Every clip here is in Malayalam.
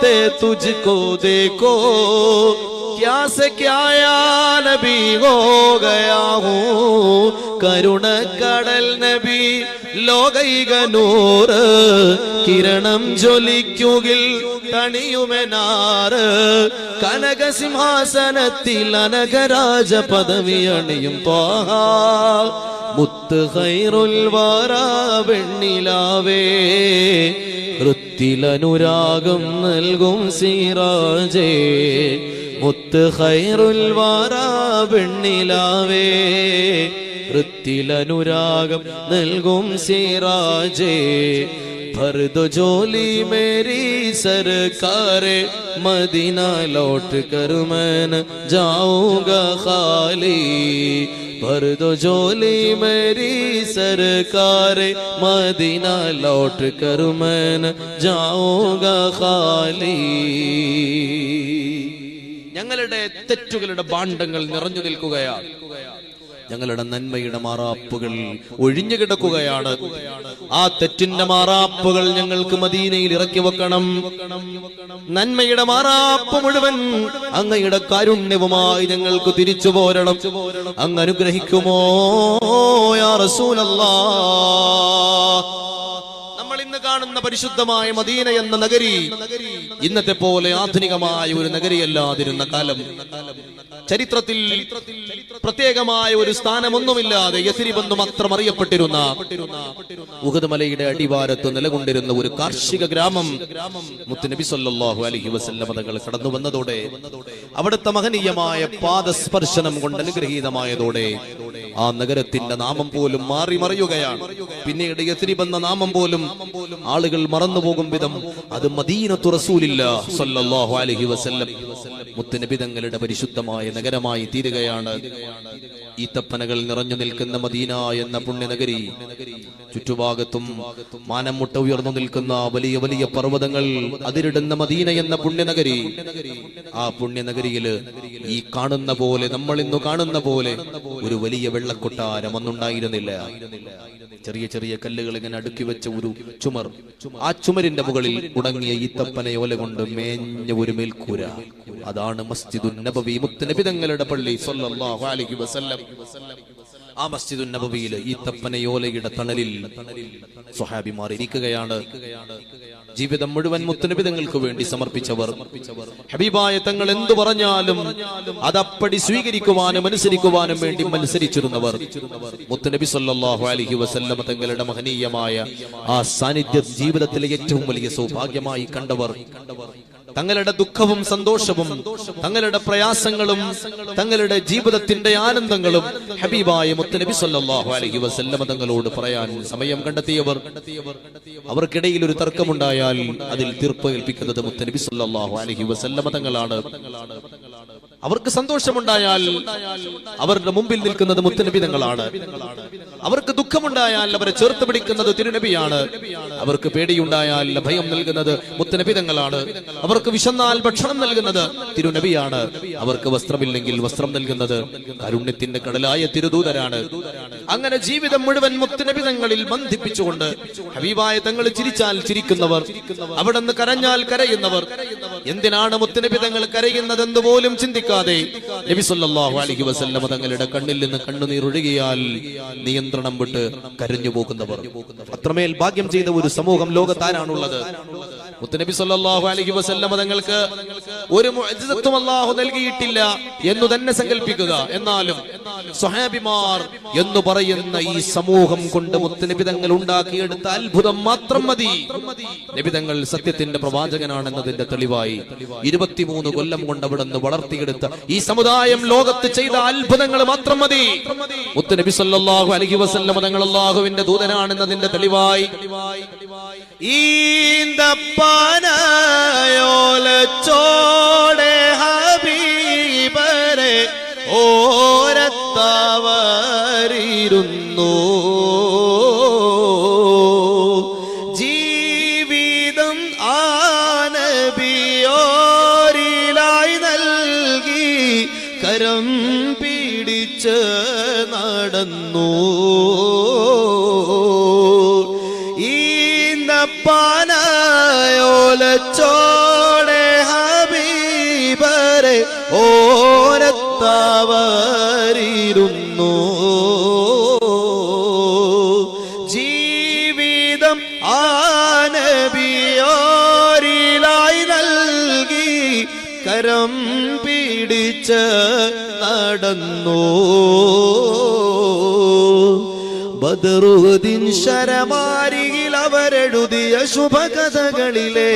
चाहते तुझको देखो क्या से क्या या नबी हो गया हूँ കരുണ കടൽ നബി ലോകൈക നൂറ് കിരണം ജ്വലിക്കുകിൽ തണിയുമെനാറ് കനകസിംഹാസനത്തിൽ അനകരാജ പദവി അണിയും ത്വാഹ മുത്ത് ഖൈറുൽ വാറാ വെണ്ണിലാവേ ഋത്തിലനുരാഗം നൽകും സീറാജേ. മുത്ത് ഹൈറുൽ വാരാ പെണ്ണിലാവേ. ൃത്തിലനുരാഗം നൽകും സീറാജേ. ഫർദ് ജോലി മേരി സർക്കാരെ മദീന ലോട്ട് കർമൻ ജാവുക ഖാലി. न जाऊंगा खाली भर दो झोली मेरी सरकार मदीना लौट कर मैं न जाऊंगा खाली ഞങ്ങളുടെ തെറ്റുകളുടെ ഭാണ്ഡങ്ങൾ നിറഞ്ഞു നിൽക്കുകയാണ് ഞങ്ങളുടെ നന്മയുടെ മാറാപ്പുകൾ ഒഴിഞ്ഞു കിടക്കുകയാണ്. ആ തെറ്റിന്റെ മാറാപ്പുകൾ ഞങ്ങൾക്ക് മദീനയിൽ ഇറക്കി വെക്കണം. നന്മയുടെ മാറാപ്പ് മുഴുവൻ അങ്ങയുടെ കാരുണ്യവുമായി ഞങ്ങൾക്ക് തിരിച്ചു പോരണം. അങ്ങ് അനുഗ്രഹിക്കുമോ യാ ഇന്ന് കാണുന്ന പരിശുദ്ധമായ മദീന എന്ന നഗരി ഇന്നത്തെ പോലെ ആധുനികമായ ഒരു നഗരിയല്ലാതിരുന്ന കാലം. ചരിത്രത്തിൽ പ്രത്യേകമായ ഒരു സ്ഥാനമൊന്നുമില്ലാതെ യസിരിബെന്ന് മാത്രം അറിയപ്പെട്ടിരുന്ന ഉഹദ് മലയുടെ അടിവാരത്ത് നിലകൊണ്ടിരുന്ന ഒരു കാർഷിക ഗ്രാമം മുത്തുനബി സല്ലല്ലാഹു അലൈഹി തങ്ങൾ കടന്നു വന്നതോടെ അവിടുത്തെ മഹനീയമായ പാദസ്പർശനം കൊണ്ട് അനുഗ്രഹീതമായതോടെ ആ നഗരത്തിന്റെ നാമം പോലും മാറി മറിയുകയാണ്. പിന്നീട് എന്ന നാമം പോലും ആളുകൾ മറന്നുപോകും വിധം അത് മദീനത്തു റസൂലില്ല സല്ലല്ലാഹു അലൈഹി വസല്ലം മുത്തുനബി തങ്ങളുടെ പരിശുദ്ധമായ നഗരമായി തീരുകയാണ്. ഈ ഈത്തപ്പനകൾ നിറഞ്ഞു നിൽക്കുന്ന മദീന എന്ന പുണ്യനഗരി ചുറ്റുഭാഗത്തും മാനമുട്ട ഉയർന്നു നിൽക്കുന്ന വലിയ വലിയ പർവതങ്ങൾ അതിരിടുന്ന മദീന എന്ന പുണ്യനഗരി. ആ പുണ്യനഗരിയിൽ ഈ കാണുന്ന പോലെ നമ്മൾ ഇന്ന് കാണുന്ന പോലെ ഒരു വലിയ വെള്ളക്കൊട്ടാരം അന്നുണ്ടായിരുന്നില്ല. ചെറിയ ചെറിയ കല്ലുകൾ ഇങ്ങനെ അടുക്കി വെച്ച ഒരു ചുമർ. ആ ചുമരിന്റെ മുകളിൽ ഉടങ്ങിയ ഈത്തപ്പനയോല കൊണ്ട് മേഞ്ഞ ഒരു മേൽക്കൂര. അതാണ് മസ്ജിദുൻ നബവി മുത്ത് തങ്ങളുടെ പള്ളി സല്ലല്ലാഹു അലൈഹി വസല്ലം. ആ മസ്ജിദുൻ നബവിയിൽ ഈ തപ്പനയോലയുടെ തണലിൽ സ്വഹാബിമാർ ഇരിക്കുകയാണ്. ജീവിതം മുഴുവൻ മുത്തനബിതങ്ങൾക്ക് വേണ്ടി സമർപ്പിച്ചവർ. ഹബീബായ തങ്ങൾ എന്തു പറഞ്ഞാലും അതപ്പടി സ്വീകരിക്കുവാനും അനുസരിക്കുവാനും വേണ്ടി മത്സരിച്ചിരുന്നവർ. മുത്തനബി സല്ലാഹു അലഹി വസല്ലമ തങ്ങളുടെ മഹനീയമായ ആ സാന്നിധ്യം ജീവിതത്തിലെ ഏറ്റവും വലിയ സൗഭാഗ്യമായി കണ്ടവർ. തങ്ങളുടെ ദുഃഖവും സന്തോഷവും തങ്ങളുടെ പ്രയാസങ്ങളും തങ്ങളുടെ ജീവിതത്തിന്റെ ആനന്ദങ്ങളും ഹബീബായ മുത്തനബി സല്ലാഹു അലൈഹി വസല്ലമ തങ്ങളോട് പറയാൻ സമയം കണ്ടെത്തിയവർ അവർക്കിടയിൽ ഒരു തർക്കമുണ്ടായാൽ അതിൽ തീർപ്പ് ഏൽപ്പിക്കുന്നത് മുത്തനബി സല്ലാഹു അലഹി വസല്ലമ തങ്ങളാണ്. അവർക്ക് സന്തോഷമുണ്ടായാൽ അവരുടെ മുമ്പിൽ നിൽക്കുന്നത് മുത്തനബി തങ്ങളാണ്. അവർക്ക് ദുഃഖമുണ്ടായാൽ അവരെ ചേർത്ത് പിടിക്കുന്നത് തിരുനബിയാണ്. അവർക്ക് പേടിയുണ്ടായാൽ ഭയം നൽകുന്നത് മുത്തനബി തങ്ങളാണ്. അവർക്ക് വിശന്നാൽ ഭക്ഷണം നൽകുന്നത് തിരുനബിയാണ്. അവർക്ക് വസ്ത്രമില്ലെങ്കിൽ വസ്ത്രം നൽകുന്നത് കാരുണ്യത്തിന്റെ കടലായ തിരുദൂതരാണ്. അങ്ങനെ ജീവിതം മുഴുവൻ മുത്തുനബി തങ്ങളിൽ ബന്ധിപ്പിച്ചുകൊണ്ട് ഹബീബായ തങ്ങൾ ചിരിച്ചാൽ ചിരിക്കുന്നവർ അവിടെ നിന്ന് കരഞ്ഞാൽ കരയുന്നവർ. എന്തിനാണ് മുത്തുനബി തങ്ങൾ കരയുന്നതെന്ന് പോലും ചിന്തിക്കാതെ നബി അലൈഹി വസല്ലമ തങ്ങളുടെ കണ്ണിൽ നിന്ന് കണ്ണുനീർ ഒഴുകിയാൽ നിയന്ത്രണം വിട്ട് കരഞ്ഞു പോകുന്നവർ അത്രമേൽ ഭാഗ്യം ചെയ്ത ഒരു സമൂഹം ലോകത്താരാണുള്ളത്? മുത്തനബി സല്ലല്ലാഹു അലൈഹി വസല്ലമ തങ്ങൾക്ക് ഒരു മുഅ്ജിസത്തും അല്ലാഹു നൽകിയിട്ടില്ല എന്ന് തന്നെ സങ്കല്പിക്കുക എന്നാലും സ്വഹാബിമാർ എന്ന് പറയുന്ന ഈ സമൂഹം കൊണ്ട് മുത്തനബി തങ്ങൾ ഉണ്ടാക്കിയെടുത്ത അത്ഭുതം മാത്രം മതി. നബി തങ്ങൾ സത്യത്തിന്റെ പ്രവാചകനാണെന്നതിന്റെ തെളിവായി ഇരുപത്തിമൂന്ന് കൊല്ലം കൊണ്ട് അവിടെ നിന്ന് വളർത്തിയെടുത്ത ഈ സമുദായം ലോകത്ത് ചെയ്ത അത്ഭുതങ്ങൾ മാത്രം മതി. മുത്തനബി സല്ലാഹു അലഹി വസല്ലമ തങ്ങൾ അള്ളാഹുവിന്റെ ദൂതനാണെന്നതിന്റെ തെളിവായി ഈന്തപ്പാനയോലച്ചോടെ ഹബീബരെ ഓരത്തവരിരുന്നു. ജീവിതം ആനബിയോരിലായി നൽകി കരം പിടിച്ച് നടന്നു. ഈന്തപ്പാനയോലച്ചോടെ ഓരത്താവരിരുന്നു. ജീവിതം ആനബിയോരിലായി നൽകി കരം പിടിച്ച് നടന്നു. ബദറുദ്ദീൻ ശരമാരിയിൽ അവരെഴുതിയ ശുഭകഥകളിലെ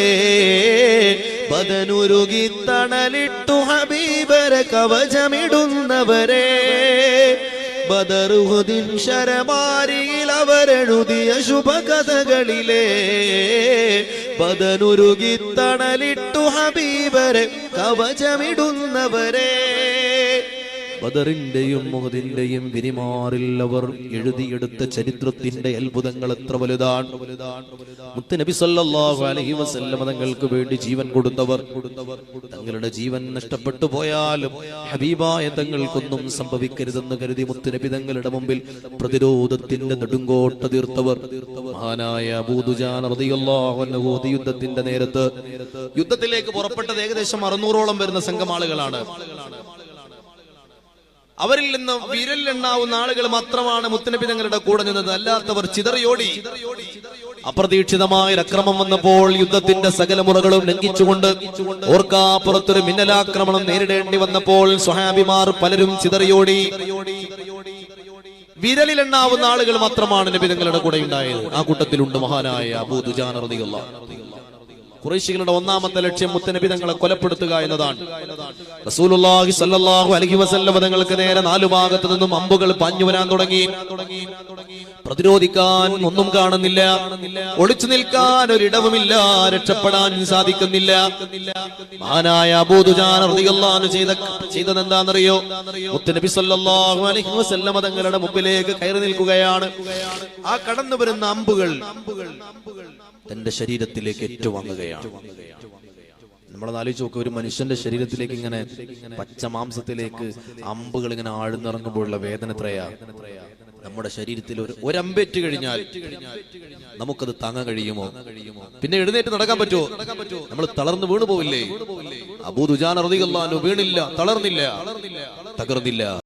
ബദനുരുകി തണലിട്ടു ഹബീബരെ കവചമിടുന്നവരെ. ബദറുഹുദിൻ ശരമാരിയിൽ അവരെഴുതിയ ശുഭകഥകളിലെ ബദനുരുകി തണലിട്ടു ഹബീബരെ കവചമിടുന്നവരെ. ബദറിന്റെയും മുഹദിന്റെയും വിരിമാറിൽ അവർ എഴുതിയെടുത്ത ചരിത്രത്തിന്റെ അത്ഭുതങ്ങൾ എത്ര വലുതാണ്. മുത്തനബി സല്ലല്ലാഹു അലൈഹി വസല്ലം തങ്ങൾക്ക് വേണ്ടി ജീവൻ കൊടുത്തവർ തങ്ങളുടെ ജീവൻ നഷ്ടപ്പെട്ടു പോയാലും ഹബീബായ തങ്ങൾക്കൊന്നും സംഭവിക്കരുതെന്ന് കരുതി മുത്തുനബി തങ്ങളുടെ മുമ്പിൽ പ്രതിരോധത്തിന്റെ നെടുങ്കോട്ട തീർത്തവർ. മഹാനായ അബൂദുജാൻ റളിയല്ലാഹു അൻഹു യുദ്ധത്തിന്റെ നേരത്ത് യുദ്ധത്തിലേക്ക് പുറപ്പെട്ടത് ഏകദേശം അറുന്നൂറോളം വരുന്ന സംഘം ആളുകളാണ്. അവരിൽ നിന്ന് വിരലിലെണ്ണാവുന്ന ആളുകൾ മാത്രമാണ് മുത്തനബി തങ്ങളുടെ കൂടെ നിന്നത്. അല്ലാത്തവർ ചിതറിയോടി. അപ്രതീക്ഷിതമായ അക്രമം വന്നപ്പോൾ യുദ്ധത്തിന്റെ സകല മുറകളും ലംഘിച്ചുകൊണ്ട് ഓർക്കാപ്പുറത്തൊരു മിന്നലാക്രമണം നേരിടേണ്ടി വന്നപ്പോൾ സ്വഹാബിമാർ പലരും ചിതറിയോടി. വിരലിലെണ്ണാവുന്ന ആളുകൾ മാത്രമാണ് നബി തങ്ങളുടെ കൂടെ ഉണ്ടായത്. ആ കൂട്ടത്തിലുണ്ട് മഹാനായ അബൂ ദുജാന റളിയല്ലാഹു കുറേശികളുടെ ഒന്നാമത്തെ ലക്ഷ്യം മുത്തനബി തങ്ങളെ കൊലപ്പെടുത്തുക എന്നതാണ്. റസൂലുള്ളാഹി സല്ലല്ലാഹു അലൈഹി വസല്ലം തങ്ങൾക്ക് നേരെ നാലു ഭാഗത്തു നിന്നും അമ്പുകൾ പാഞ്ഞു വരാൻ തുടങ്ങി. പ്രതിരോധിക്കാൻ ഒന്നും കാണുന്നില്ല. ഒളിച്ചു നിൽക്കാൻ ഒരിടവുമില്ല. രക്ഷപ്പെടാൻ സാധിക്കുന്നില്ല. മഹാനായ അബൂദുജാൻ റളിയല്ലാഹു മുത്തനബി സല്ലല്ലാഹു അലൈഹി വസല്ലം തങ്ങളുടെ മുമ്പിലേക്ക് കയറി നിൽക്കുകയാണ്. ആ കടന്നു വരുന്ന അമ്പുകൾ തന്റെ ശരീരത്തിലേക്ക് ഏറ്റുവാങ്ങുകയാണ്. നമ്മളെ ആലോചിച്ച് നോക്കുക ഒരു മനുഷ്യന്റെ ശരീരത്തിലേക്ക് ഇങ്ങനെ പച്ച മാംസത്തിലേക്ക് അമ്പുകൾ ഇങ്ങനെ ആഴ്ന്നിറങ്ങുമ്പോഴുള്ള വേദന എത്രയാ? നമ്മുടെ ശരീരത്തിൽ ഒരു ഒരമ്പേറ്റ് കഴിഞ്ഞാൽ നമുക്കത് താങ്ങാൻ കഴിയുമോ? പിന്നെ എഴുന്നേറ്റ് നടക്കാൻ പറ്റുമോ? നമ്മൾ തളർന്ന് വീണു പോവില്ലേ അബൂദുജാൻ അറിയുകല്ലോ വീണില്ല തളർന്നില്ല തകർന്നില്ല.